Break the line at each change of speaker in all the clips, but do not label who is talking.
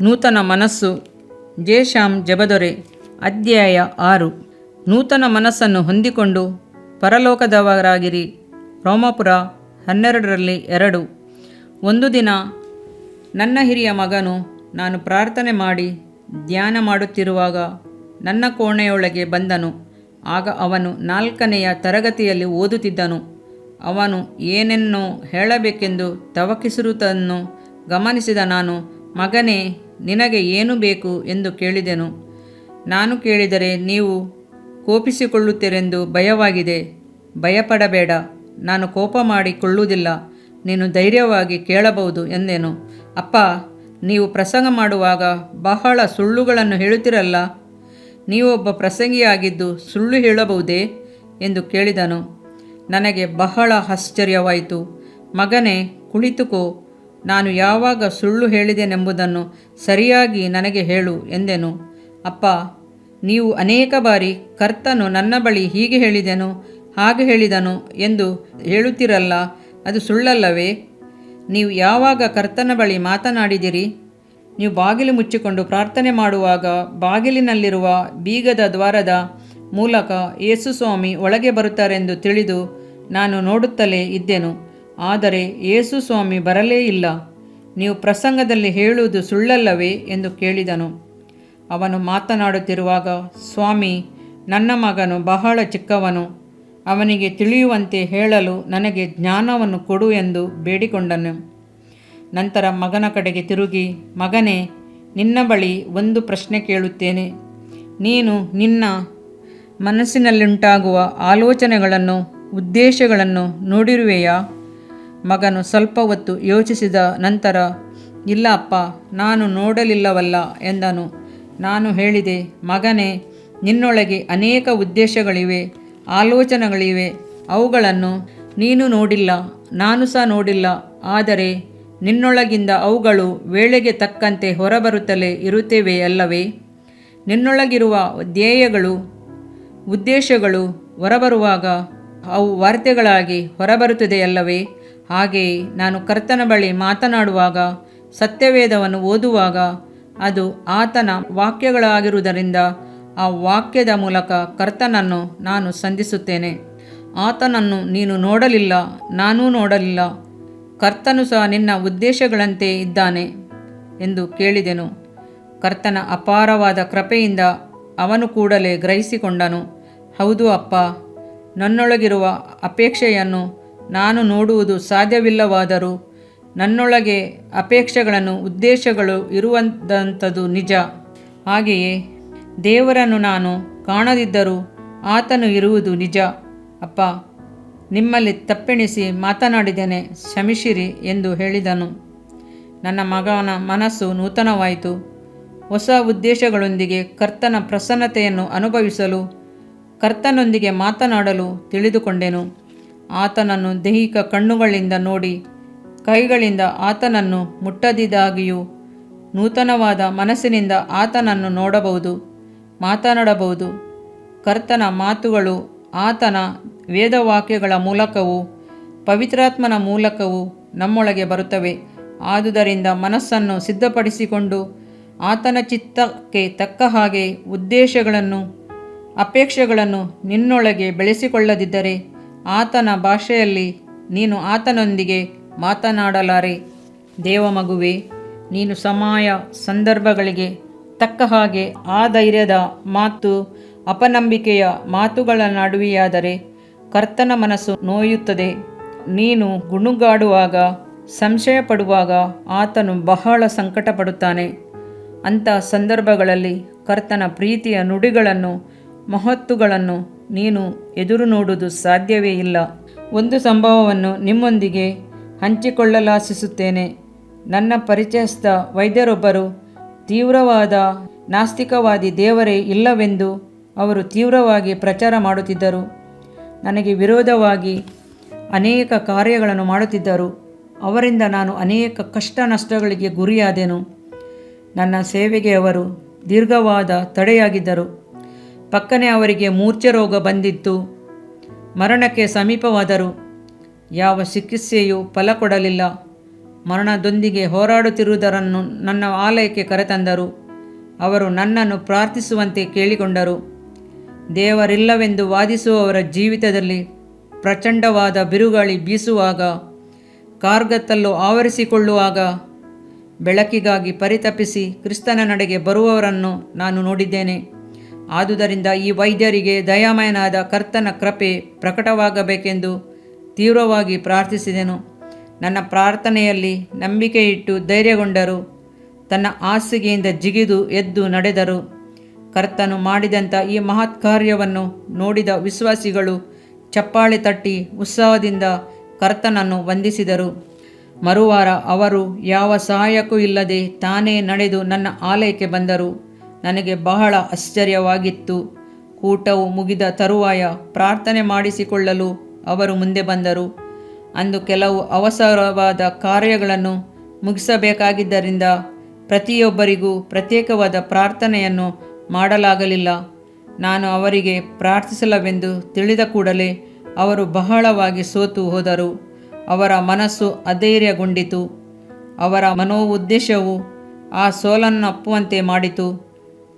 ನೂತನ ಮನಸ್ಸು. ಜೇಶಾಮ್ ಜಬದೊರೆ, ಅಧ್ಯಾಯ ಆರು. ನೂತನ ಮನಸ್ಸನ್ನು ಹೊಂದಿಕೊಂಡು ಪರಲೋಕದವರಾಗಿರಿ. ರೋಮಾಪುರ ಹನ್ನೆರಡರಲ್ಲಿ ಎರಡು. ಒಂದು ದಿನ ನನ್ನ ಹಿರಿಯ ಮಗನು ನಾನು ಪ್ರಾರ್ಥನೆ ಮಾಡಿ ಧ್ಯಾನ ಮಾಡುತ್ತಿರುವಾಗ ನನ್ನ ಕೋಣೆಯೊಳಗೆ ಬಂದನು. ಆಗ ಅವನು ನಾಲ್ಕನೆಯ ತರಗತಿಯಲ್ಲಿ ಓದುತ್ತಿದ್ದನು. ಅವನು ಏನೆನ್ನೋ ಹೇಳಬೇಕೆಂದು ತವಕಿಸಿರುವುದನ್ನು ಗಮನಿಸಿದ ನಾನು, ಮಗನೇ ನಿನಗೆ ಏನು ಬೇಕು ಎಂದು ಕೇಳಿದೆನು. ನಾನು ಕೇಳಿದರೆ ನೀವು ಕೋಪಿಸಿಕೊಳ್ಳುತ್ತೀರೆಂದು ಭಯವಾಗಿದೆ. ಭಯಪಡಬೇಡ. ನಾನು ಕೋಪ ಮಾಡಿಕೊಳ್ಳುವುದಿಲ್ಲ ನೀನು ಧೈರ್ಯವಾಗಿ ಕೇಳಬಹುದು ಎಂದೆನು. ಅಪ್ಪ, ನೀವು ಪ್ರಸಂಗ ಮಾಡುವಾಗ ಬಹಳ ಸುಳ್ಳುಗಳನ್ನು ಹೇಳುತ್ತಿರಲ್ಲ? ನೀವೊಬ್ಬ ಪ್ರಸಂಗಿಯಾಗಿದ್ದು ಸುಳ್ಳು ಹೇಳಬಹುದೇ? ಎಂದು ಕೇಳಿದನು. ನನಗೆ ಬಹಳ ಆಶ್ಚರ್ಯವಾಯಿತು. ಮಗನೇ, ಕುಳಿತುಕೋ. ನಾನು ಯಾವಾಗ ಸುಳ್ಳು ಹೇಳಿದೆನೆಂಬುದನ್ನು ಸರಿಯಾಗಿ ನನಗೆ ಹೇಳು ಎಂದೆನು. ಅಪ್ಪ, ನೀವು ಅನೇಕ ಬಾರಿ ಕರ್ತನು ನನ್ನ ಬಳಿ ಹೀಗೆ ಹೇಳಿದೆನು, ಹಾಗೆ ಹೇಳಿದನು ಎಂದು ಹೇಳುತ್ತಿರಲ್ಲ, ಅದು ಸುಳ್ಳಲ್ಲವೇ? ನೀವು ಯಾವಾಗ ಕರ್ತನ ಬಳಿ ಮಾತನಾಡಿದಿರಿ? ನೀವು ಬಾಗಿಲು ಮುಚ್ಚಿಕೊಂಡು ಪ್ರಾರ್ಥನೆ ಮಾಡುವಾಗ ಬಾಗಿಲಿನಲ್ಲಿರುವ ಬೀಗದ ದ್ವಾರದ ಮೂಲಕ ಯೇಸುಸ್ವಾಮಿ ಒಳಗೆ ಬರುತ್ತಾರೆಂದು ತಿಳಿದು ನಾನು ನೋಡುತ್ತಲೇ ಇದ್ದೆನು. ಆದರೆ ಯೇಸು ಸ್ವಾಮಿ ಬರಲೇ ಇಲ್ಲ. ನೀವು ಪ್ರಸಂಗದಲ್ಲಿ ಹೇಳುವುದು ಸುಳ್ಳಲ್ಲವೇ ಎಂದು ಕೇಳಿದನು. ಅವನು ಮಾತನಾಡುತ್ತಿರುವಾಗ, ಸ್ವಾಮಿ, ನನ್ನ ಮಗನು ಬಹಳ ಚಿಕ್ಕವನು. ಅವನಿಗೆ ತಿಳಿಯುವಂತೆ ಹೇಳಲು ನನಗೆ ಜ್ಞಾನವನ್ನು ಕೊಡು ಎಂದು ಬೇಡಿಕೊಂಡನು. ನಂತರ ಮಗನ ಕಡೆಗೆ ತಿರುಗಿ, ಮಗನೇ, ನಿನ್ನ ಬಳಿ ಒಂದು ಪ್ರಶ್ನೆ ಕೇಳುತ್ತೇನೆ. ನೀನು ನಿನ್ನ ಮನಸ್ಸಿನಲ್ಲುಂಟಾಗುವ ಆಲೋಚನೆಗಳನ್ನು, ಉದ್ದೇಶಗಳನ್ನು ನೋಡಿರುವೆಯಾ? ಮಗನು ಸ್ವಲ್ಪ ಹೊತ್ತು ಯೋಚಿಸಿದ ನಂತರ, ಇಲ್ಲ ಅಪ್ಪ, ನಾನು ನೋಡಲಿಲ್ಲವಲ್ಲ ಎಂದನು. ನಾನು ಹೇಳಿದೆ, ಮಗನೇ, ನಿನ್ನೊಳಗೆ ಅನೇಕ ಉದ್ದೇಶಗಳಿವೆ, ಆಲೋಚನೆಗಳಿವೆ. ಅವುಗಳನ್ನು ನೀನು ನೋಡಿಲ್ಲ, ನಾನು ಸಹ ನೋಡಿಲ್ಲ. ಆದರೆ, ನಿನ್ನೊಳಗಿಂದ ಅವುಗಳು ವೇಳೆಗೆ ತಕ್ಕಂತೆ ಹೊರಬರುತ್ತಲೇ ಇರುತ್ತೇವೆ ಅಲ್ಲವೇ? ನಿನ್ನೊಳಗಿರುವ ಧ್ಯೇಯಗಳು, ಉದ್ದೇಶಗಳು ಹೊರಬರುವಾಗ ಅವು ವಾರ್ತೆಗಳಾಗಿ ಹೊರಬರುತ್ತದೆಯಲ್ಲವೇ? ಹಾಗೆಯೇ ನಾನು ಕರ್ತನ ಬಳಿ ಮಾತನಾಡುವಾಗ, ಸತ್ಯವೇದವನ್ನು ಓದುವಾಗ, ಅದು ಆತನ ವಾಕ್ಯಗಳಾಗಿರುವುದರಿಂದ ಆ ವಾಕ್ಯದ ಮೂಲಕ ಕರ್ತನನ್ನು ನಾನು ಸಂಧಿಸುತ್ತೇನೆ. ಆತನನ್ನು ನೀನು ನೋಡಲಿಲ್ಲ, ನಾನೂ ನೋಡಲಿಲ್ಲ. ಕರ್ತನು ಸಹ ನಿನ್ನ ಉದ್ದೇಶಗಳಂತೆ ಇದ್ದಾನೆ ಎಂದು ಕೇಳಿದೆನು. ಕರ್ತನ ಅಪಾರವಾದ ಕೃಪೆಯಿಂದ ಅವನು ಕೂಡಲೇ ಗ್ರಹಿಸಿಕೊಂಡನು. ಹೌದು ಅಪ್ಪ, ನನ್ನೊಳಗಿರುವ ಅಪೇಕ್ಷೆಯನ್ನು ನಾನು ನೋಡುವುದು ಸಾಧ್ಯವಿಲ್ಲವಾದರೂ ನನ್ನೊಳಗೆ ಅಪೇಕ್ಷೆಗಳನ್ನು, ಉದ್ದೇಶಗಳು ಇರುವಂತದ್ದು ನಿಜ. ಹಾಗೆಯೇ ದೇವರನ್ನು ನಾನು ಕಾಣದಿದ್ದರೂ ಆತನು ಇರುವುದು ನಿಜ. ಅಪ್ಪ, ನಿಮ್ಮಲ್ಲಿ ತಪ್ಪೆಣಿಸಿ ಮಾತನಾಡಿದ್ದೇನೆ, ಕ್ಷಮಿಸಿರಿ ಎಂದು ಹೇಳಿದನು. ನನ್ನ ಮಗನ ಮನಸ್ಸು ನೂತನವಾಯಿತು. ಹೊಸ ಉದ್ದೇಶಗಳೊಂದಿಗೆ ಕರ್ತನ ಪ್ರಸನ್ನತೆಯನ್ನು ಅನುಭವಿಸಲು, ಕರ್ತನೊಂದಿಗೆ ಮಾತನಾಡಲು ತಿಳಿದುಕೊಂಡೆನು. ಆತನನ್ನು ದೈಹಿಕ ಕಣ್ಣುಗಳಿಂದ ನೋಡಿ, ಕೈಗಳಿಂದ ಆತನನ್ನು ಮುಟ್ಟದಿದ್ದಾಗಿಯೂ ನೂತನವಾದ ಮನಸ್ಸಿನಿಂದ ಆತನನ್ನು ನೋಡಬಹುದು, ಮಾತನಾಡಬಹುದು. ಕರ್ತನ ಮಾತುಗಳು ಆತನ ವೇದವಾಕ್ಯಗಳ ಮೂಲಕವೂ, ಪವಿತ್ರಾತ್ಮನ ಮೂಲಕವೂ ನಮ್ಮೊಳಗೆ ಬರುತ್ತವೆ. ಆದುದರಿಂದ ಮನಸ್ಸನ್ನು ಸಿದ್ಧಪಡಿಸಿಕೊಂಡು ಆತನ ಚಿತ್ತಕ್ಕೆ ತಕ್ಕ ಹಾಗೆ ಉದ್ದೇಶಗಳನ್ನು, ಅಪೇಕ್ಷೆಗಳನ್ನು ನಿನ್ನೊಳಗೆ ಬೆಳೆಸಿಕೊಳ್ಳದಿದ್ದರೆ ಆತನ ಭಾಷೆಯಲ್ಲಿ ನೀನು ಆತನೊಂದಿಗೆ ಮಾತನಾಡಲಾರೆ. ದೇವಮಗುವೆ ನೀನು ಸಮಯ ಸಂದರ್ಭಗಳಿಗೆ ತಕ್ಕ ಹಾಗೆ ಆ ಧೈರ್ಯದ ಮಾತು, ಅಪನಂಬಿಕೆಯ ಮಾತುಗಳ ನಡುವೆಯಾದರೆ ಕರ್ತನ ಮನಸ್ಸು ನೋಯುತ್ತದೆ. ನೀನು ಗುಣುಗಾಡುವಾಗ ಸಂಶಯ ಪಡುವಾಗ ಆತನು ಬಹಳ ಸಂಕಟ ಪಡುತ್ತಾನೆ ಅಂಥ ಸಂದರ್ಭಗಳಲ್ಲಿ ಕರ್ತನ ಪ್ರೀತಿಯ ನುಡಿಗಳನ್ನು, ಮಹತ್ತುಗಳನ್ನು ನೀನು ಎದುರು ನೋಡುವುದು ಸಾಧ್ಯವೇ ಇಲ್ಲ. ಒಂದು ಸಂಭವವನ್ನು ನಿಮ್ಮೊಂದಿಗೆ ಹಂಚಿಕೊಳ್ಳಲಾಶಿಸುತ್ತೇನೆ. ನನ್ನ ಪರಿಚಯಸ್ಥ ವೈದ್ಯರೊಬ್ಬರು ತೀವ್ರವಾದ, ನಾಸ್ತಿಕವಾದಿ ದೇವರೇ ಇಲ್ಲವೆಂದು ಅವರು ತೀವ್ರವಾಗಿ ಪ್ರಚಾರ ಮಾಡುತ್ತಿದ್ದರು. ನನಗೆ ವಿರೋಧವಾಗಿ ಅನೇಕ ಕಾರ್ಯಗಳನ್ನು ಮಾಡುತ್ತಿದ್ದರು. ಅವರಿಂದ ನಾನು ಅನೇಕ ಕಷ್ಟ ನಷ್ಟಗಳಿಗೆ ಗುರಿಯಾದೆನು. ನನ್ನ ಸೇವೆಗೆ ಅವರು ದೀರ್ಘವಾದ ತಡೆಯಾಗಿದ್ದರು. ಪಕ್ಕನೆ ಅವರಿಗೆ ಮೂರ್ಛೆ ರೋಗ ಬಂದಿತ್ತು. ಮರಣಕ್ಕೆ ಸಮೀಪವಾದರು. ಯಾವ ಚಿಕಿತ್ಸೆಯೂ ಫಲ ಕೊಡಲಿಲ್ಲ. ಮರಣದೊಂದಿಗೆ ಹೋರಾಡುತ್ತಿರುವುದರನ್ನು ನನ್ನ ಆಲಯಕ್ಕೆ ಕರೆತಂದರು. ಅವರು ನನ್ನನ್ನು ಪ್ರಾರ್ಥಿಸುವಂತೆ ಕೇಳಿಕೊಂಡರು. ದೇವರಿಲ್ಲವೆಂದು ವಾದಿಸುವವರ ಜೀವಿತದಲ್ಲಿ ಪ್ರಚಂಡವಾದ ಬಿರುಗಾಳಿ ಬೀಸುವಾಗ, ಕಾರ್ಗತ್ತಲ್ಲೂ ಆವರಿಸಿಕೊಳ್ಳುವಾಗ, ಬೆಳಕಿಗಾಗಿ ಪರಿತಪಿಸಿ ಕ್ರಿಸ್ತನ ನಡೆಗೆ ಬರುವವರನ್ನು ನಾನು ನೋಡಿದ್ದೇನೆ. ಆದುದರಿಂದ ಈ ವೈದ್ಯರಿಗೆ ದಯಾಮಯನಾದ ಕರ್ತನ ಕೃಪೆ ಪ್ರಕಟವಾಗಬೇಕೆಂದು ತೀವ್ರವಾಗಿ ಪ್ರಾರ್ಥಿಸಿದೆನು. ನನ್ನ ಪ್ರಾರ್ಥನೆಯಲ್ಲಿ ನಂಬಿಕೆ ಇಟ್ಟು ಧೈರ್ಯಗೊಂಡರು. ತನ್ನ ಹಾಸಿಗೆಯಿಂದ ಜಿಗಿದು ಎದ್ದು ನಡೆದರು. ಕರ್ತನು ಮಾಡಿದಂಥ ಈ ಮಹತ್ ಕಾರ್ಯವನ್ನು ನೋಡಿದ ವಿಶ್ವಾಸಿಗಳು ಚಪ್ಪಾಳೆ ತಟ್ಟಿ ಉತ್ಸಾಹದಿಂದ ಕರ್ತನನ್ನು ವಂದಿಸಿದರು. ಮರುವಾರ ಅವರು ಯಾವ ಸಹಾಯಕ್ಕೂ ಇಲ್ಲದೆ ತಾನೇ ನಡೆದು ನನ್ನ ಆಲಯಕ್ಕೆ ಬಂದರು. ನನಗೆ ಬಹಳ ಆಶ್ಚರ್ಯವಾಗಿತ್ತು. ಕೂಟವು ಮುಗಿದ ತರುವಾಯ ಪ್ರಾರ್ಥನೆ ಮಾಡಿಸಿಕೊಳ್ಳಲು ಅವರು ಮುಂದೆ ಬಂದರು. ಅಂದು ಕೆಲವು ಅವಸರವಾದ ಕಾರ್ಯಗಳನ್ನು ಮುಗಿಸಬೇಕಾಗಿದ್ದರಿಂದ ಪ್ರತಿಯೊಬ್ಬರಿಗೂ ಪ್ರತ್ಯೇಕವಾದ ಪ್ರಾರ್ಥನೆಯನ್ನು ಮಾಡಲಾಗಲಿಲ್ಲ. ನಾನು ಅವರಿಗೆ ಪ್ರಾರ್ಥಿಸಲವೆಂದು ತಿಳಿದ ಕೂಡಲೇ ಅವರು ಬಹಳವಾಗಿ ಸೋತು ಹೋದರು. ಅವರ ಮನಸ್ಸು ಅಧೈರ್ಯಗೊಂಡಿತು. ಅವರ ಮನೋಉದ್ದೇಶವು ಆ ಸೋಲನ್ನಪ್ಪುವಂತೆ ಮಾಡಿತು.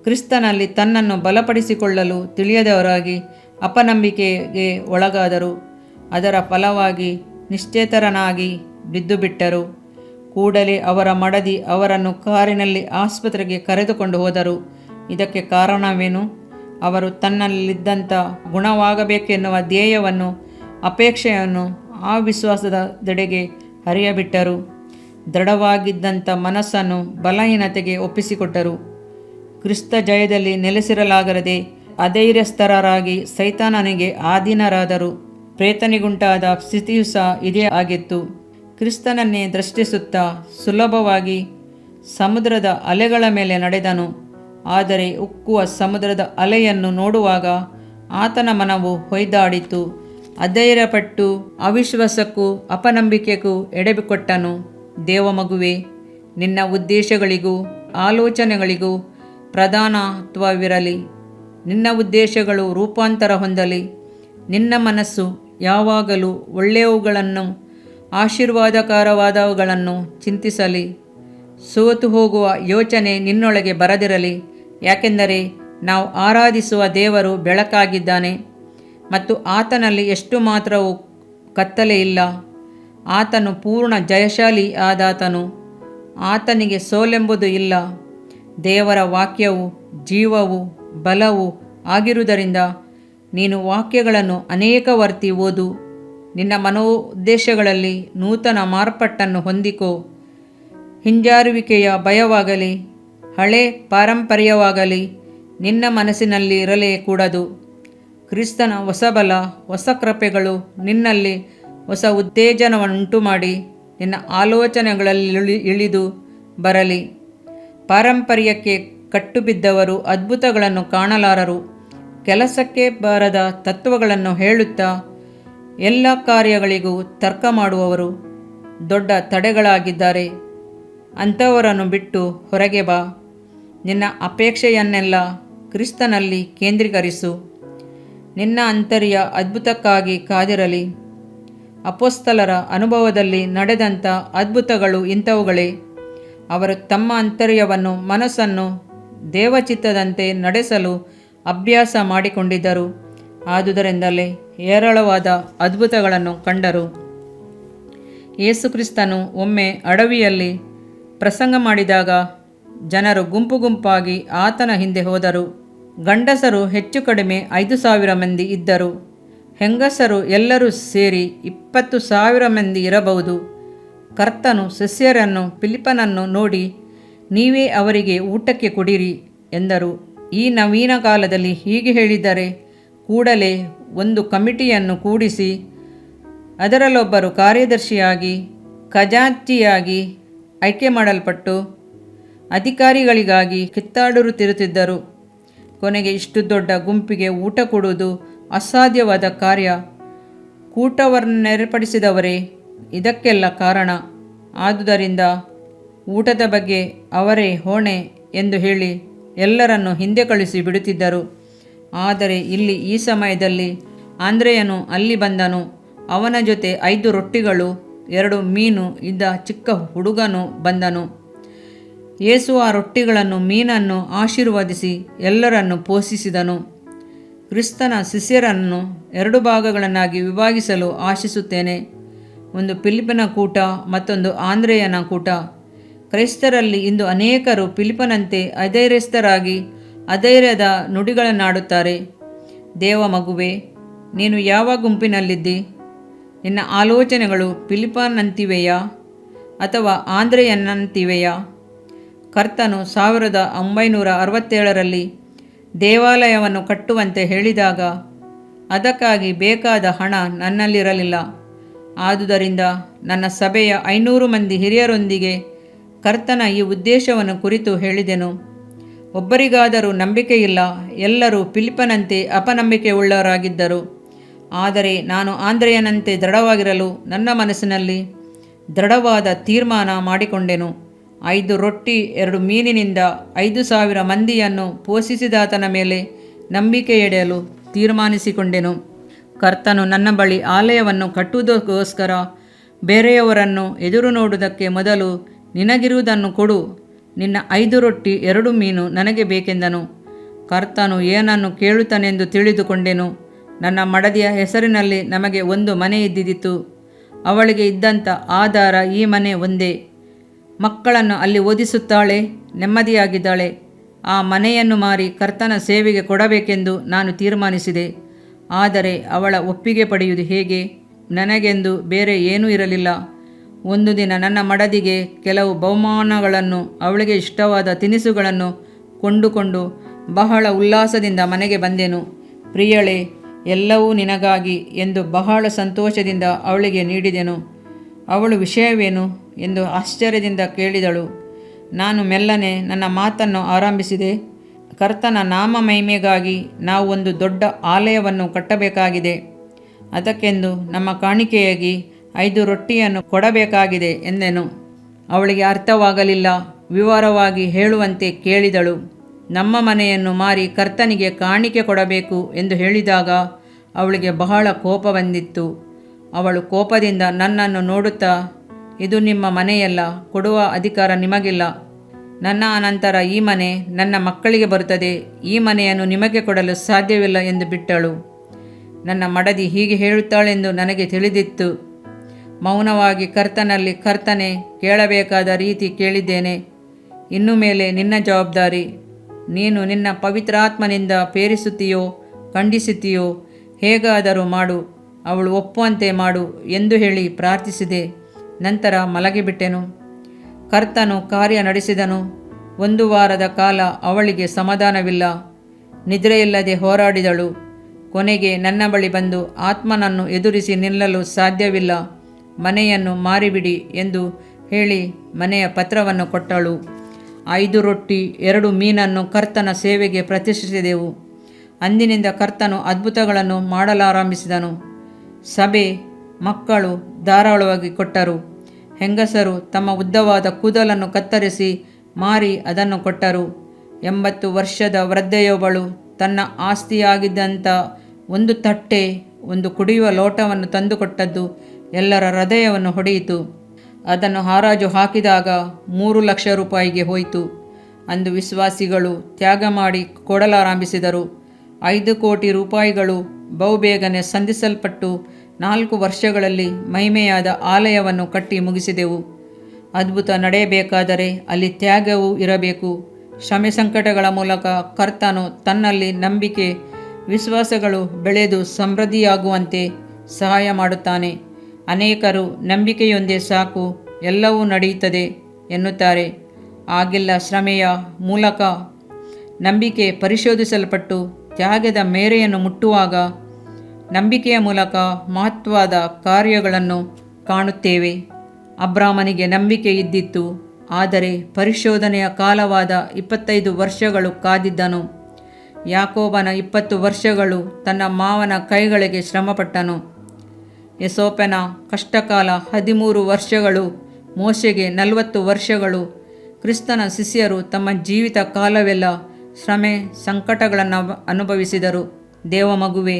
ಕ್ರಿಸ್ತನಲ್ಲಿ ತನ್ನನ್ನು ಬಲಪಡಿಸಿಕೊಳ್ಳಲು ತಿಳಿಯದವರಾಗಿ ಅಪನಂಬಿಕೆಗೆ ಒಳಗಾದರು. ಅದರ ಫಲವಾಗಿ ನಿಶ್ಚೇತರನಾಗಿ ಬಿದ್ದುಬಿಟ್ಟರು. ಕೂಡಲೇ ಅವರ ಮಡದಿ ಅವರನ್ನು ಕಾರಿನಲ್ಲಿ ಆಸ್ಪತ್ರೆಗೆ ಕರೆದುಕೊಂಡು ಹೋದರು. ಇದಕ್ಕೆ ಕಾರಣವೇನು? ಅವರು ತನ್ನಲ್ಲಿದ್ದಂಥ ಗುಣವಾಗಬೇಕೆನ್ನುವ ಧ್ಯೇಯವನ್ನು, ಅಪೇಕ್ಷೆಯನ್ನು ಆ ವಿಶ್ವಾಸದ ದೆಡೆಗೆ ಹರಿಯಬಿಟ್ಟರು. ದೃಢವಾಗಿದ್ದಂಥ ಮನಸ್ಸನ್ನು ಬಲಹೀನತೆಗೆ ಒಪ್ಪಿಸಿಕೊಟ್ಟರು. ಕ್ರಿಸ್ತ ಜಯದಲ್ಲಿ ನೆಲೆಸಿರಲಾಗರದೆ ಅಧೈರ್ಯಸ್ಥರರಾಗಿ ಸೈತಾನನಿಗೆ ಆಧೀನರಾದರು. ಪ್ರೇತನಿಗುಂಟಾದ ಸ್ಥಿತಿಯು ಸಹ ಇದೇ ಆಗಿತ್ತು. ಕ್ರಿಸ್ತನನ್ನೇ ದೃಷ್ಟಿಸುತ್ತಾ ಸುಲಭವಾಗಿ ಸಮುದ್ರದ ಅಲೆಗಳ ಮೇಲೆ ನಡೆದನು. ಆದರೆ ಉಕ್ಕುವ ಸಮುದ್ರದ ಅಲೆಯನ್ನು ನೋಡುವಾಗ ಆತನ ಮನವು ಹೊಯ್ದಾಡಿತು. ಅಧೈರ್ಯಪಟ್ಟು ಅವಿಶ್ವಾಸಕ್ಕೂ ಅಪನಂಬಿಕೆಗೂ ಎಡೆಬಿಕೊಟ್ಟನು. ದೇವಮಗುವೆ, ನಿನ್ನ ಉದ್ದೇಶಗಳಿಗೂ, ಆಲೋಚನೆಗಳಿಗೂ ಪ್ರಧಾನತ್ವವಿರಲಿ. ನಿನ್ನ ಉದ್ದೇಶಗಳು ರೂಪಾಂತರ ಹೊಂದಲಿ. ನಿನ್ನ ಮನಸ್ಸು ಯಾವಾಗಲೂ ಒಳ್ಳೆಯವುಗಳನ್ನು, ಆಶೀರ್ವಾದಕರವಾದವುಗಳನ್ನು ಚಿಂತಿಸಲಿ. ಸೋತು ಹೋಗುವ ಯೋಚನೆ ನಿನ್ನೊಳಗೆ ಬರದಿರಲಿ. ಯಾಕೆಂದರೆ ನಾವು ಆರಾಧಿಸುವ ದೇವರು ಬೆಳಕಾಗಿದ್ದಾನೆ ಮತ್ತು ಆತನಲ್ಲಿ ಎಷ್ಟು ಮಾತ್ರವೂ ಕತ್ತಲೆ ಇಲ್ಲ. ಆತನು ಪೂರ್ಣ ಜಯಶಾಲಿ ಆದಾತನು. ಆತನಿಗೆ ಸೋಲೆಂಬುದು ಇಲ್ಲ. ದೇವರ ವಾಕ್ಯವು ಜೀವವು ಬಲವು ಆಗಿರುವುದರಿಂದ ನೀನು ವಾಕ್ಯಗಳನ್ನು ಅನೇಕ ವರ್ತಿ ಓದು. ನಿನ್ನ ಮನೋದ್ದೇಶಗಳಲ್ಲಿ ನೂತನ ಮಾರ್ಪಟ್ಟನ್ನು ಹೊಂದಿಕೋ. ಹಿಂಜಾರುವಿಕೆಯ ಭಯವಾಗಲಿ, ಹಳೆ ಪಾರಂಪರ್ಯವಾಗಲಿ ನಿನ್ನ ಮನಸ್ಸಿನಲ್ಲಿ ಇರಲೇ ಕೂಡದು. ಕ್ರಿಸ್ತನ ಹೊಸ ಬಲ ಹೊಸ ಕೃಪೆಗಳು ನಿನ್ನಲ್ಲಿ ಹೊಸ ಉತ್ತೇಜನವನ್ನುಂಟು ಮಾಡಿ ನಿನ್ನ ಆಲೋಚನೆಗಳಲ್ಲಿ ಇಳಿ, ಇಳಿದು ಬರಲಿ. ಪಾರಂಪರ್ಯಕ್ಕೆ ಕಟ್ಟುಬಿದ್ದವರು ಅದ್ಭುತಗಳನ್ನು ಕಾಣಲಾರರು. ಕೆಲಸಕ್ಕೆ ಬಾರದ ತತ್ವಗಳನ್ನು ಹೇಳುತ್ತಾ ಎಲ್ಲ ಕಾರ್ಯಗಳಿಗೂ ತರ್ಕ ಮಾಡುವವರು. ದೊಡ್ಡ ತಡೆಗಳಾಗಿದ್ದಾರೆ. ಅಂಥವರನ್ನು ಬಿಟ್ಟು ಹೊರಗೆ ಬಾ. ನಿನ್ನ ಅಪೇಕ್ಷೆಯನ್ನೆಲ್ಲ ಕ್ರಿಸ್ತನಲ್ಲಿ ಕೇಂದ್ರೀಕರಿಸು. ನಿನ್ನ ಅಂತರ್ಯ ಅದ್ಭುತಕ್ಕಾಗಿ ಕಾದಿರಲಿ. ಅಪೋಸ್ತಲರ ಅನುಭವದಲ್ಲಿ ನಡೆದಂಥ ಅದ್ಭುತಗಳು ಇಂಥವುಗಳೇ. ಅವರು ತಮ್ಮ ಅಂತರ್ಯವನ್ನು, ಮನಸ್ಸನ್ನು ದೇವಚಿತ್ತದಂತೆ ನಡೆಸಲು ಅಭ್ಯಾಸ ಮಾಡಿಕೊಂಡಿದ್ದರು. ಆದುದರಿಂದಲೇ ಹೇರಳವಾದ ಅದ್ಭುತಗಳನ್ನು ಕಂಡರು. ಯೇಸುಕ್ರಿಸ್ತನು ಒಮ್ಮೆ ಅಡವಿಯಲ್ಲಿ ಪ್ರಸಂಗ ಮಾಡಿದಾಗ ಜನರು ಗುಂಪು ಗುಂಪಾಗಿ ಆತನ ಹಿಂದೆ ಹೋದರು. ಗಂಡಸರು ಹೆಚ್ಚು ಕಡಿಮೆ ಐದು ಸಾವಿರ ಮಂದಿ ಇದ್ದರು. ಹೆಂಗಸರು ಎಲ್ಲರೂ ಸೇರಿ ಇಪ್ಪತ್ತು ಸಾವಿರ ಮಂದಿ ಇರಬಹುದು. ಕರ್ತನು ಸಸ್ಯರನ್ನು ಫಿಲಿಪನನ್ನು ನೋಡಿ, ನೀವೇ ಅವರಿಗೆ ಊಟಕ್ಕೆ ಕೊಡಿರಿ ಎಂದರು. ಈ ನವೀನ ಕಾಲದಲ್ಲಿ ಹೀಗೆ ಹೇಳಿದರೆ, ಕೂಡಲೇ ಒಂದು ಕಮಿಟಿಯನ್ನು ಕೂಡಿಸಿ, ಅದರಲ್ಲೊಬ್ಬರು ಕಾರ್ಯದರ್ಶಿಯಾಗಿ, ಖಜಾಂಚಿಯಾಗಿ ಆಯ್ಕೆ ಮಾಡಲ್ಪಟ್ಟು ಅಧಿಕಾರಿಗಳಿಗಾಗಿ ಕಿತ್ತಾಡುತ್ತಿರುತ್ತಿದ್ದರು. ಕೊನೆಗೆ ಇಷ್ಟು ದೊಡ್ಡ ಗುಂಪಿಗೆ ಊಟ ಕೊಡುವುದು ಅಸಾಧ್ಯವಾದ ಕಾರ್ಯ. ಕೂಟವನ್ನೇರ್ಪಡಿಸಿದವರೇ ಇದಕ್ಕೆಲ್ಲ ಕಾರಣ. ಆದುದರಿಂದ ಊಟದ ಬಗ್ಗೆ ಅವರೇ ಹೊಣೆ ಎಂದು ಹೇಳಿ ಎಲ್ಲರನ್ನು ಹಿಂದೆ ಕಳಿಸಿ ಬಿಡುತ್ತಿದ್ದರು. ಆದರೆ ಇಲ್ಲಿ ಈ ಸಮಯದಲ್ಲಿ ಆಂದ್ರೆಯನು ಅಲ್ಲಿ ಬಂದನು. ಅವನ ಜೊತೆ ಐದು ರೊಟ್ಟಿಗಳು, ಎರಡು ಮೀನು ಇದ್ದ ಚಿಕ್ಕ ಹುಡುಗನು ಬಂದನು. ಯೇಸು ಆ ರೊಟ್ಟಿಗಳನ್ನು, ಮೀನನ್ನು ಆಶೀರ್ವದಿಸಿ ಎಲ್ಲರನ್ನು ಪೋಷಿಸಿದನು. ಕ್ರಿಸ್ತನ ಶಿಷ್ಯರನ್ನು ಎರಡು ಭಾಗಗಳನ್ನಾಗಿ ವಿಭಾಗಿಸಲು ಆಶಿಸುತ್ತೇನೆ. ಒಂದು ಪಿಲಿಪನ ಕೂಟ, ಮತ್ತೊಂದು ಆಂಧ್ರೆಯನ ಕೂಟ. ಕ್ರೈಸ್ತರಲ್ಲಿ ಇಂದು ಅನೇಕರು ಪಿಲಿಪನಂತೆ ಅಧೈರ್ಯಸ್ಥರಾಗಿ ಅಧೈರ್ಯದ ನುಡಿಗಳನ್ನಾಡುತ್ತಾರೆ. ದೇವ ಮಗುವೆ, ನೀನು ಯಾವ ಗುಂಪಿನಲ್ಲಿದ್ದಿ? ನಿನ್ನ ಆಲೋಚನೆಗಳು ಪಿಲಿಪನಂತಿವೆಯಾ ಅಥವಾ ಆಂಧ್ರೆಯನ್ನಂತಿವೆಯಾ ಕರ್ತನು ಸಾವಿರದ ಒಂಬೈನೂರ ಅರವತ್ತೇಳರಲ್ಲಿ ದೇವಾಲಯವನ್ನು ಕಟ್ಟುವಂತೆ ಹೇಳಿದಾಗ, ಅದಕ್ಕಾಗಿ ಬೇಕಾದ ಹಣ ನನ್ನಲ್ಲಿರಲಿಲ್ಲ. ಆದುದರಿಂದ ನನ್ನ ಸಭೆಯ ಐನೂರು ಮಂದಿ ಹಿರಿಯರೊಂದಿಗೆ ಕರ್ತನ ಈ ಉದ್ದೇಶವನ್ನು ಕುರಿತು ಹೇಳಿದೆನು. ಒಬ್ಬರಿಗಾದರೂ ನಂಬಿಕೆಯಿಲ್ಲ, ಎಲ್ಲರೂ ಪಿಲಿಪನಂತೆ ಅಪನಂಬಿಕೆ ಉಳ್ಳವರಾಗಿದ್ದರು ಆದರೆ ನಾನು ಆಂಧ್ರೆಯನಂತೆ ದೃಢವಾಗಿರಲು ನನ್ನ ಮನಸ್ಸಿನಲ್ಲಿ ದೃಢವಾದ ತೀರ್ಮಾನ ಮಾಡಿಕೊಂಡೆನು. ಐದು ರೊಟ್ಟಿ, ಎರಡು ಮೀನಿನಿಂದ ಐದು ಸಾವಿರ ಮಂದಿಯನ್ನು ಪೋಷಿಸಿದಾತನ ಮೇಲೆ ನಂಬಿಕೆ ಇಡಲು ತೀರ್ಮಾನಿಸಿಕೊಂಡೆನು. ಕರ್ತನು ನನ್ನ ಬಳಿ ಆಲಯವನ್ನು ಕಟ್ಟುವುದಕ್ಕೋಸ್ಕರ ಬೇರೆಯವರನ್ನು ಎದುರು ನೋಡುವುದಕ್ಕೆ ಮೊದಲು ನಿನಗಿರುವುದನ್ನು ಕೊಡು. ನಿನ್ನ ಐದು ರೊಟ್ಟಿ, ಎರಡು ಮೀನು ನನಗೆ ಬೇಕೆಂದನು. ಕರ್ತನು ಏನನ್ನು ಕೇಳುತ್ತಾನೆಂದು ತಿಳಿದುಕೊಂಡೆನು. ನನ್ನ ಮಡದಿಯ ಹೆಸರಿನಲ್ಲಿ ನಮಗೆ ಒಂದು ಮನೆ ಇದ್ದಿದ್ದಿತು ಅವಳಿಗೆ ಇದ್ದಂಥ ಆಧಾರ ಈ ಮನೆ ಒಂದೇ. ಮಕ್ಕಳನ್ನು ಅಲ್ಲಿ ಓದಿಸುತ್ತಾಳೆ, ನೆಮ್ಮದಿಯಾಗಿದ್ದಾಳೆ. ಆ ಮನೆಯನ್ನು ಮಾರಿ ಕರ್ತನ ಸೇವೆಗೆ ಕೊಡಬೇಕೆಂದು ನಾನು ತೀರ್ಮಾನಿಸಿದೆ. ಆದರೆ ಅವಳ ಒಪ್ಪಿಗೆ ಪಡೆಯುವುದು ಹೇಗೆ? ನನಗೆಂದು ಬೇರೆ ಏನೂ ಇರಲಿಲ್ಲ. ಒಂದು ದಿನ ನನ್ನ ಮಡದಿಗೆ ಕೆಲವು ಬಹುಮಾನಗಳನ್ನು, ಅವಳಿಗೆ ಇಷ್ಟವಾದ ತಿನಿಸುಗಳನ್ನು ಕೊಂಡುಕೊಂಡು ಬಹಳ ಉಲ್ಲಾಸದಿಂದ ಮನೆಗೆ ಬಂದೆನು. ಪ್ರಿಯಳೆ, ಎಲ್ಲವೂ ನಿನಗಾಗಿ ಎಂದು ಬಹಳ ಸಂತೋಷದಿಂದ ಅವಳಿಗೆ ನೀಡಿದೆನು. ಅವಳು ವಿಷಯವೇನು ಎಂದು ಆಶ್ಚರ್ಯದಿಂದ ಕೇಳಿದಳು. ನಾನು ಮೆಲ್ಲನೆ ನನ್ನ ಮಾತನ್ನು ಆರಂಭಿಸಿದೆ. ಕರ್ತನ ನಾಮ ಮಹಿಮೆಗಾಗಿ ನಾವು ಒಂದು ದೊಡ್ಡ ಆಲಯವನ್ನು ಕಟ್ಟಬೇಕಾಗಿದೆ. ಅದಕ್ಕೆಂದು ನಮ್ಮ ಕಾಣಿಕೆಯಾಗಿ ಐದು ರೊಟ್ಟಿಯನ್ನು ಕೊಡಬೇಕಾಗಿದೆ ಎಂದೆನು. ಅವಳಿಗೆ ಅರ್ಥವಾಗಲಿಲ್ಲ. ವಿವರವಾಗಿ ಹೇಳುವಂತೆ ಕೇಳಿದಳು. ನಮ್ಮ ಮನೆಯನ್ನು ಮಾರಿ ಕರ್ತನಿಗೆ ಕಾಣಿಕೆ ಕೊಡಬೇಕು ಎಂದು ಹೇಳಿದಾಗ ಅವಳಿಗೆ ಬಹಳ ಕೋಪ ಬಂದಿತ್ತು. ಅವಳು ಕೋಪದಿಂದ ನನ್ನನ್ನು ನೋಡುತ್ತಾ, ಇದು ನಿಮ್ಮ ಮನೆಯಲ್ಲ, ಕೊಡುವ ಅಧಿಕಾರ ನಿಮಗಿಲ್ಲ. ನನ್ನ ಅನಂತರ ಈ ಮನೆ ನನ್ನ ಮಕ್ಕಳಿಗೆ ಬರುತ್ತದೆ. ಈ ಮನೆಯನ್ನು ನಿಮಗೆ ಕೊಡಲು ಸಾಧ್ಯವಿಲ್ಲ ಎಂದು ಬಿಟ್ಟಳು. ನನ್ನ ಮಡದಿ ಹೀಗೆ ಹೇಳುತ್ತಾಳೆಂದು ನನಗೆ ತಿಳಿದಿತ್ತು. ಮೌನವಾಗಿ ಕರ್ತನಲ್ಲಿ ಕರ್ತನೆ, ಕೇಳಬೇಕಾದ ರೀತಿ ಕೇಳಿದ್ದೇನೆ. ಇನ್ನು ಮೇಲೆ ನಿನ್ನ ಜವಾಬ್ದಾರಿ. ನೀನು ನಿನ್ನ ಪವಿತ್ರಾತ್ಮನಿಂದ ಪೇರಿಸುತ್ತೀಯೋ, ಖಂಡಿಸುತ್ತೀಯೋ, ಹೇಗಾದರೂ ಮಾಡು, ಅವಳು ಒಪ್ಪುವಂತೆ ಮಾಡು ಎಂದು ಹೇಳಿ ಪ್ರಾರ್ಥಿಸಿದೆ. ನಂತರ ಮಲಗಿಬಿಟ್ಟೆನು. ಕರ್ತನು ಕಾರ್ಯ ನಡೆಸಿದನು. ಒಂದು ವಾರದ ಕಾಲ ಅವಳಿಗೆ ಸಮಾಧಾನವಿಲ್ಲ. ನಿದ್ರೆಯಿಲ್ಲದೆ ಹೋರಾಡಿದಳು. ಕೊನೆಗೆ ನನ್ನ ಬಳಿ ಬಂದು ಆತ್ಮನನ್ನು ಎದುರಿಸಿ ನಿಲ್ಲಲು ಸಾಧ್ಯವಿಲ್ಲ. ಮನೆಯನ್ನು ಮಾರಿಬಿಡಿ ಎಂದು ಹೇಳಿ ಮನೆಯ ಪತ್ರವನ್ನು ಕೊಟ್ಟಳು. ಐದು ರೊಟ್ಟಿ, ಎರಡು ಮೀನನ್ನು ಕರ್ತನ ಸೇವೆಗೆ ಪ್ರತಿಷ್ಠಿಸಿದೆವು. ಅಂದಿನಿಂದ ಕರ್ತನು ಅದ್ಭುತಗಳನ್ನು ಮಾಡಲಾರಂಭಿಸಿದನು. ಸಭೆ ಮಕ್ಕಳು ಧಾರಾಳವಾಗಿ ಕೊಟ್ಟರು. ಹೆಂಗಸರು ತಮ್ಮ ಉದ್ದವಾದ ಕೂದಲನ್ನು ಕತ್ತರಿಸಿ ಮಾರಿ ಅದನ್ನು ಕೊಟ್ಟರು. ಎಂಬತ್ತು ವರ್ಷದ ವೃದ್ಧೆಯೊಬ್ಬಳು ತನ್ನ ಆಸ್ತಿಯಾಗಿದ್ದಂಥ ಒಂದು ತಟ್ಟೆ, ಒಂದು ಕುಡಿಯುವ ಲೋಟವನ್ನು ತಂದುಕೊಟ್ಟದ್ದು ಎಲ್ಲರ ಹೃದಯವನ್ನು ಹೊಡೆಯಿತು. ಅದನ್ನು ಹರಾಜು ಹಾಕಿದಾಗ ಮೂರು ಲಕ್ಷ ರೂಪಾಯಿಗೆ ಹೋಯಿತು. ಅಂದು ವಿಶ್ವಾಸಿಗಳು ತ್ಯಾಗ ಮಾಡಿ ಕೊಡಲಾರಂಭಿಸಿದರು. ಐದು ಕೋಟಿ ರೂಪಾಯಿಗಳು ಬಹುಬೇಗನೆ ಸಂಧಿಸಲ್ಪಟ್ಟು ನಾಲ್ಕು ವರ್ಷಗಳಲ್ಲಿ ಮಹಿಮೆಯಾದ ಆಲಯವನ್ನು ಕಟ್ಟಿ ಮುಗಿಸಿದೆವು. ಅದ್ಭುತ ನಡೆಯಬೇಕಾದರೆ ಅಲ್ಲಿ ತ್ಯಾಗವೂ ಇರಬೇಕು. ಶ್ರಮೆ ಸಂಕಟಗಳ ಮೂಲಕ ಕರ್ತನು ತನ್ನಲ್ಲಿ ನಂಬಿಕೆ, ವಿಶ್ವಾಸಗಳು ಬೆಳೆದು ಸಮೃದ್ಧಿಯಾಗುವಂತೆ ಸಹಾಯ ಮಾಡುತ್ತಾನೆ. ಅನೇಕರು ನಂಬಿಕೆಯೊಂದೇ ಸಾಕು, ಎಲ್ಲವೂ ನಡೆಯುತ್ತದೆ ಎನ್ನುತ್ತಾರೆ. ಆಗಿಲ್ಲ ಶ್ರಮೆಯ ಮೂಲಕ ನಂಬಿಕೆ ಪರಿಶೋಧಿಸಲ್ಪಟ್ಟು ತ್ಯಾಗದ ಮೇರೆಯನ್ನು ಮುಟ್ಟುವಾಗ ನಂಬಿಕೆಯ ಮೂಲಕ ಮಹತ್ವದ ಕಾರ್ಯಗಳನ್ನು ಕಾಣುತ್ತೇವೆ. ಅಬ್ರಾಹ್ಮನಿಗೆ ನಂಬಿಕೆ ಇದ್ದಿತ್ತು, ಆದರೆ ಪರಿಶೋಧನೆಯ ಕಾಲವಾದ ಇಪ್ಪತ್ತೈದು ವರ್ಷಗಳು ಕಾದಿದ್ದನು. ಯಾಕೋಬನ ಇಪ್ಪತ್ತು ವರ್ಷಗಳು ತನ್ನ ಮಾವನ ಕೈಗಳಿಗೆ ಶ್ರಮಪಟ್ಟನು. ಯಸೋಪನ ಕಷ್ಟಕಾಲ ಹದಿಮೂರು ವರ್ಷಗಳು, ಮೋಶೆಗೆ ನಲವತ್ತು ವರ್ಷಗಳು, ಕ್ರಿಸ್ತನ ಶಿಷ್ಯರು ತಮ್ಮ ಜೀವಿತ ಕಾಲವೆಲ್ಲ ಶ್ರಮೆ ಸಂಕಟಗಳನ್ನು ಅನುಭವಿಸಿದರು. ದೇವ ಮಗುವೆ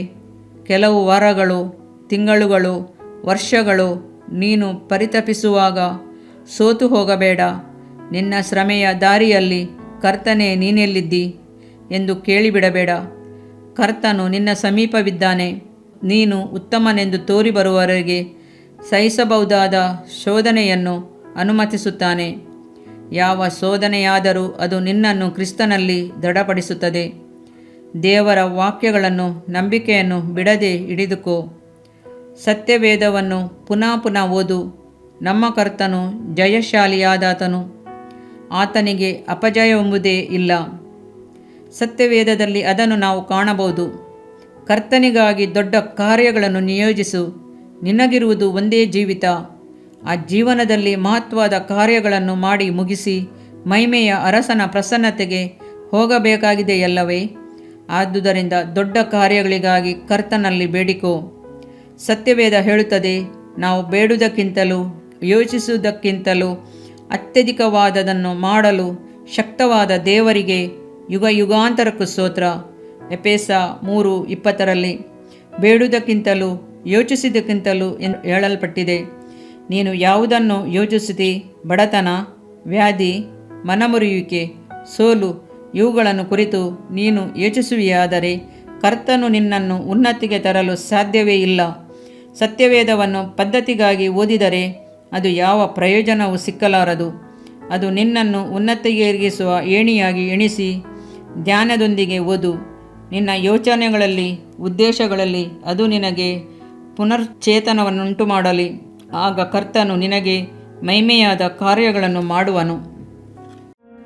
ಕೆಲವು ವಾರಗಳು, ತಿಂಗಳುಗಳು, ವರ್ಷಗಳು ನೀನು ಪರಿತಪಿಸುವಾಗ ಸೋತು ಹೋಗಬೇಡ. ನಿನ್ನ ಶ್ರಮೆಯ ದಾರಿಯಲ್ಲಿ ಕರ್ತನೆ ನೀನೆಲ್ಲಿದ್ದಿ ಎಂದು ಕೇಳಿಬಿಡಬೇಡ. ಕರ್ತನು ನಿನ್ನ ಸಮೀಪವಿದ್ದಾನೆ. ನೀನು ಉತ್ತಮನೆಂದು ತೋರಿ ಬರುವವರೆಗೆ ಸಹಿಸಬಹುದಾದ ಶೋಧನೆಯನ್ನು ಅನುಮತಿಸುತ್ತಾನೆ. ಯಾವ ಶೋಧನೆಯಾದರೂ ಅದು ನಿನ್ನನ್ನು ಕ್ರಿಸ್ತನಲ್ಲಿ ದೃಢಪಡಿಸುತ್ತದೆ. ದೇವರ ವಾಕ್ಯಗಳನ್ನು, ನಂಬಿಕೆಯನ್ನು ಬಿಡದೆ ಹಿಡಿದುಕೋ. ಸತ್ಯವೇದವನ್ನು ಪುನಃ ಪುನಃ ಓದು. ನಮ್ಮ ಕರ್ತನು ಜಯಶಾಲಿಯಾದಾತನು. ಆತನಿಗೆ ಅಪಜಯವೆಂಬುದೇ ಇಲ್ಲ. ಸತ್ಯವೇದದಲ್ಲಿ ಅದನ್ನು ನಾವು ಕಾಣಬಹುದು. ಕರ್ತನಿಗಾಗಿ ದೊಡ್ಡ ಕಾರ್ಯಗಳನ್ನು ನಿಯೋಜಿಸು. ನಿನಗಿರುವುದು ಒಂದೇ ಜೀವಿತ. ಆ ಜೀವನದಲ್ಲಿ ಮಹತ್ವದ ಕಾರ್ಯಗಳನ್ನು ಮಾಡಿ ಮುಗಿಸಿ ಮೈಮೆಯ ಅರಸನ ಪ್ರಸನ್ನತೆಗೆ ಹೋಗಬೇಕಾಗಿದೆಯಲ್ಲವೇ? ಆದುದರಿಂದ ದೊಡ್ಡ ಕಾರ್ಯಗಳಿಗಾಗಿ ಕರ್ತನಲ್ಲಿ ಬೇಡಿಕೋ. ಸತ್ಯವೇದ ಹೇಳುತ್ತದೆ, ನಾವು ಬೇಡುವುದಕ್ಕಿಂತಲೂ, ಯೋಚಿಸುವುದಕ್ಕಿಂತಲೂ ಅತ್ಯಧಿಕವಾದದನ್ನು ಮಾಡಲು ಶಕ್ತವಾದ ದೇವರಿಗೆ ಯುಗ ಯುಗಾಂತರಕ್ಕೂ ಸ್ತೋತ್ರ. ಎಪೇಸ ಮೂರು ಇಪ್ಪತ್ತರಲ್ಲಿ, ಬೇಡುವುದಕ್ಕಿಂತಲೂ, ಯೋಚಿಸಿದ್ದಕ್ಕಿಂತಲೂ ಎಂದು ಹೇಳಲ್ಪಟ್ಟಿದೆ. ನೀನು ಯಾವುದನ್ನು ಯೋಚಿಸುತ್ತೀ ಬಡತನ, ವ್ಯಾಧಿ, ಮನಮುರಿಯುವಿಕೆ, ಸೋಲು ಇವುಗಳನ್ನು ಕುರಿತು ನೀನು ಯೋಚಿಸುವಿಯಾದರೆ ಕರ್ತನು ನಿನ್ನನ್ನು ಉನ್ನತಿಗೆ ತರಲು ಸಾಧ್ಯವೇ ಇಲ್ಲ. ಸತ್ಯವೇದವನ್ನು ಪದ್ಧತಿಗಾಗಿ ಓದಿದರೆ ಅದು ಯಾವ ಪ್ರಯೋಜನವೂ ಸಿಕ್ಕಲಾರದು. ಅದು ನಿನ್ನನ್ನು ಉನ್ನತಿಗೇರಿಸುವ ಏಣಿಯಾಗಿ ಎಣಿಸಿ ಧ್ಯಾನದೊಂದಿಗೆ ಓದು. ನಿನ್ನ ಯೋಚನೆಗಳಲ್ಲಿ, ಉದ್ದೇಶಗಳಲ್ಲಿ ಅದು ನಿನಗೆ ಪುನರ್ಚೇತನವನ್ನುಂಟು ಮಾಡಲಿ ಆಗ ಕರ್ತನು ನಿನಗೆ ಮೈಮೆಯಾದ ಕಾರ್ಯಗಳನ್ನು ಮಾಡುವನು.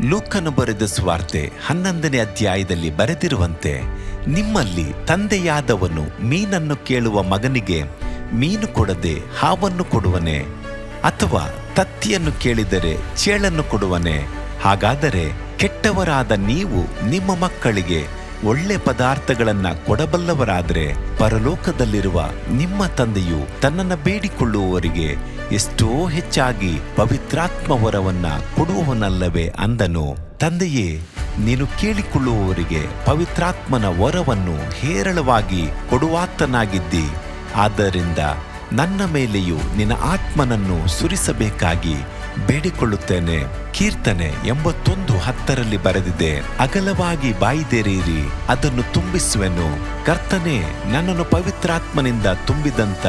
ಲೂಕನು ಬರೆದ ಸ್ವಾರ್ತೆ ಹನ್ನೊಂದನೇ ಅಧ್ಯಾಯದಲ್ಲಿ ಬರೆದಿರುವಂತೆ, ನಿಮ್ಮಲ್ಲಿ ತಂದೆಯಾದವನು ಮೀನನ್ನು ಕೇಳುವ ಮಗನಿಗೆ ಮೀನು ಕೊಡದೆ ಹಾವನ್ನು ಕೊಡುವನೆ, ಅಥವಾ ತತ್ತಿಯನ್ನು ಕೇಳಿದರೆ ಚೇಳನ್ನು ಕೊಡುವನೆ, ಹಾಗಾದರೆ ಕೆಟ್ಟವರಾದ ನೀವು ನಿಮ್ಮ ಮಕ್ಕಳಿಗೆ ಒಳ್ಳೆ ಪದಾರ್ಥಗಳನ್ನು ಕೊಡಬಲ್ಲವರಾದರೆ, ಪರಲೋಕದಲ್ಲಿರುವ ನಿಮ್ಮ ತಂದೆಯು ತನ್ನನ್ನು ಬೇಡಿಕೊಳ್ಳುವವರಿಗೆ ಎಷ್ಟೋ ಹೆಚ್ಚಾಗಿ ಪವಿತ್ರಾತ್ಮ ವರವನ್ನ ಕೊಡುವವನಲ್ಲವೇ ಅಂದನು. ತಂದೆಯೇ, ನೀನು ಕೇಳಿಕೊಳ್ಳುವವರಿಗೆ ಪವಿತ್ರಾತ್ಮನ ವರವನ್ನು ಹೇರಳವಾಗಿ ಕೊಡುವಾತನಾಗಿದ್ದಿ. ಆದ್ದರಿಂದ ನನ್ನ ಮೇಲೆಯೂ ನಿನ್ನ ಆತ್ಮನನ್ನು ಸುರಿಸಬೇಕಾಗಿ ಬೇಡಿಕೊಳ್ಳುತ್ತೇನೆ. ಕೀರ್ತನೆ ಎಂಬತ್ತೊಂದು ಹತ್ತರಲ್ಲಿ ಬರೆದಿದೆ, ಅಗಲವಾಗಿ ಬಾಯಿದೆರೆಯಿರಿ, ಅದನ್ನು ತುಂಬಿಸುವೆನು. ಕರ್ತನೆ, ನನ್ನನ್ನು ಪವಿತ್ರಾತ್ಮನಿಂದ ತುಂಬಿದಂತ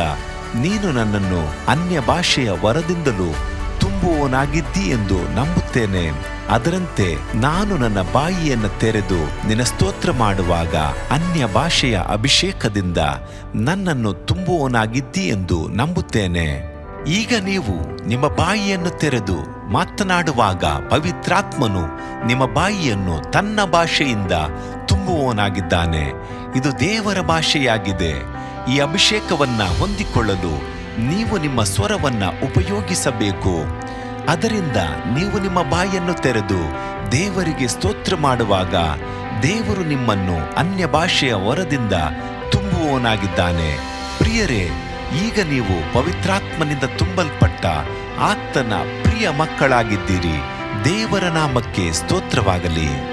ನೀನು ನನ್ನನ್ನು ಅನ್ಯ ಭಾಷೆಯ ವರದಿಂದಲೂ ತುಂಬುವವನಾಗಿದ್ದಿ ಎಂದು ನಂಬುತ್ತೇನೆ. ಅದರಂತೆ ನಾನು ನನ್ನ ಬಾಯಿಯನ್ನು ತೆರೆದು ನಿನ್ನ ಸ್ತೋತ್ರ ಮಾಡುವಾಗ ಅನ್ಯ ಭಾಷೆಯ ಅಭಿಷೇಕದಿಂದ ನನ್ನನ್ನು ತುಂಬುವವನಾಗಿದ್ದಿ ಎಂದು ನಂಬುತ್ತೇನೆ. ಈಗ ನೀವು ನಿಮ್ಮ ಬಾಯಿಯನ್ನು ತೆರೆದು ಮಾತನಾಡುವಾಗ ಪವಿತ್ರಾತ್ಮನು ನಿಮ್ಮ ಬಾಯಿಯನ್ನು ತನ್ನ ಭಾಷೆಯಿಂದ ತುಂಬುವವನಾಗಿದ್ದಾನೆ. ಇದು ದೇವರ ಭಾಷೆಯಾಗಿದೆ. ಈ ಅಭಿಷೇಕವನ್ನ ಹೊಂದಿಕೊಳ್ಳಲು ನೀವು ನಿಮ್ಮ ಸ್ವರವನ್ನ ಉಪಯೋಗಿಸಬೇಕು. ಅದರಿಂದ ನೀವು ನಿಮ್ಮ ಬಾಯನ್ನು ತೆರೆದು ದೇವರಿಗೆ ಸ್ತೋತ್ರ ಮಾಡುವಾಗ ದೇವರು ನಿಮ್ಮನ್ನು ಅನ್ಯ ಭಾಷೆಯ ವರದಿಂದ ತುಂಬುವವನಾಗಿದ್ದಾನೆ. ಪ್ರಿಯರೇ, ಈಗ ನೀವು ಪವಿತ್ರಾತ್ಮನಿಂದ ತುಂಬಲ್ಪಟ್ಟ ಆತನ ಪ್ರಿಯ ಮಕ್ಕಳಾಗಿದ್ದೀರಿ. ದೇವರ ನಾಮಕ್ಕೆ ಸ್ತೋತ್ರವಾಗಲಿ.